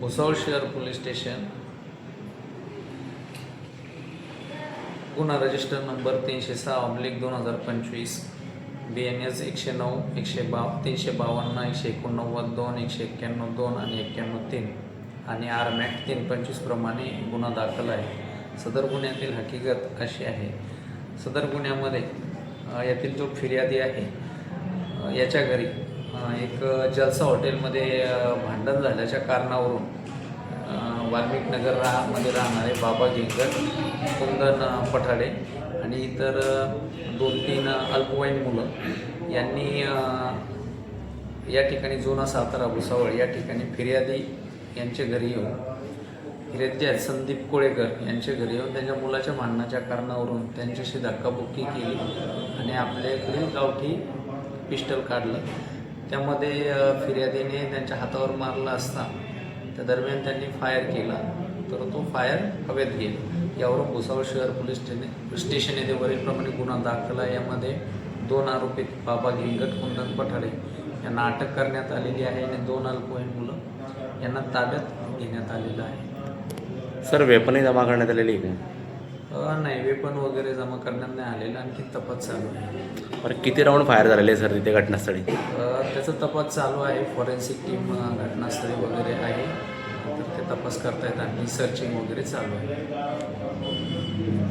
भुसावळ शहर police station. गुन्हा register number तीनशे सहा ऑब्लिक दोन हजार पंचवीस. बी एन एस एकशे नऊ एकशे बा तीनशे बावन्न एकशे एकोणनव्वद दोन एकशे एक्क्याण्णव दोन आणि एक्क्याण्णव तीन. आणि आर मॅट तीन पंचवीसप्रमाणे गुन्हा दाखल आहे. सदर गुन्ह्यातील हकीकत अशी आहे. सदर गुन्ह्यामध्ये यातील जो फिर्यादी आहे याच्या घरी एक जलसा हॉटेलमध्ये भांडण झाल्याच्या कारणावरून अ, वाल्मिक नगर राहामध्ये राहणारे बाबा गिंकर कुंदन पठाडे आणि इतर दोन तीन अल्पवयीन मुलं यांनी या ठिकाणी जुना सातारा भुसावळ या ठिकाणी फिर्यादी यांच्या घरी येऊन फिर्यादी आहेत संदीप कोळेकर यांच्या घरी येऊन त्यांच्या मुलाच्या भांडणाच्या कारणावरून त्यांच्याशी धक्काबुक्की केली आणि आपल्याकडील गावठी पिस्टल काढलं. त्यामध्ये फिर्यादीने त्यांच्या हातावर मारला असता त्या दरम्यान त्यांनी फायर केला. तर तो फायर हवेत गेला यावरून भुसावळ शहर पोलीस स्टेशन येथे वरीलप्रमाणे गुन्हा दाखल आहे. यामध्ये दोन आरोपी बाबा गिंगट कुंदन पठाडे यांना अटक करण्यात आलेली आहे आणि दोन अल्पवयीन मुलं यांना ताब्यात घेण्यात आलेलं आहे. सर वेपनही जमा करण्यात आलेली आहे का? नाही वेपन वगैरे जमा करण्यात नाही आलेलं आणखी तपास चालू आहे. बरं किती राऊंड फायर झालेले आहे सर तिथे घटनास्थळी? अ, त्याचा तपास चालू आहे. फॉरेन्सिक टीम घटनास्थळी वगैरे आहे. तर ते तपास करतायत आणि सर्चिंग वगैरे चालू आहे.